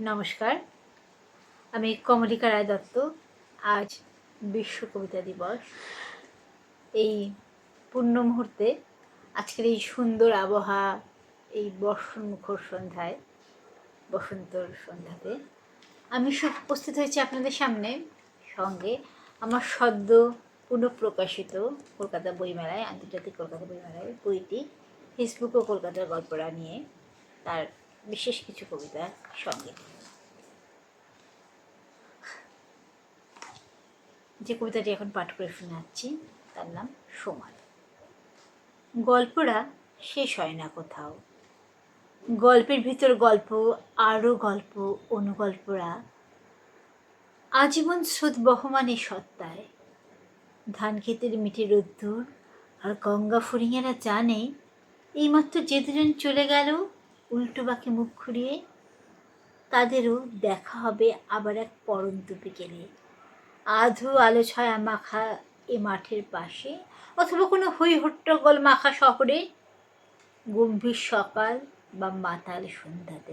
নমস্কার। আমি কমলিকা রায় দত্ত। আজ বিশ্ব কবিতা দিবস। এই পূর্ণ মুহূর্তে আজকের এই সুন্দর আবহাওয়া, এই বর্ষণমুখর সন্ধ্যায়, বসন্তর সন্ধ্যাতে আমি উপস্থিত হয়েছি আপনাদের সামনে। সঙ্গে আমার সদ্য পুনঃপ্রকাশিত কলকাতা বইমেলায়, আন্তর্জাতিক কলকাতা বইমেলায় বইটি, ফেসবুক ও কলকাতার গল্পরা নিয়ে তার বিশেষ কিছু কবিতার সঙ্গে। যে কবিতাটি এখন পাঠ করে শোনাচ্ছি, তার নাম সময় গল্পরা শেষ হয় না কোথাও। গল্পের ভিতর গল্প আরও গল্প, অনুগল্পরা। আজীবন স্রোত বহমানে সত্তায়। ধান ক্ষেতের মিঠে রোদ্দুর আর গঙ্গা ফড়িংয়েরা জানে, এইমাত্র যে দুজন চলে গেল উল্টো বাঁকে মুখ ঘুরিয়ে তাদেরও দেখা হবে আবার এক পরন্ত বিকেলে আধু আলো ছায়া মাখা এ মাঠের পাশে অথবা কোনো হই হট্টগোল মাখা শহরে গম্ভীর সকাল বা মাতাল সন্ধ্যাতে।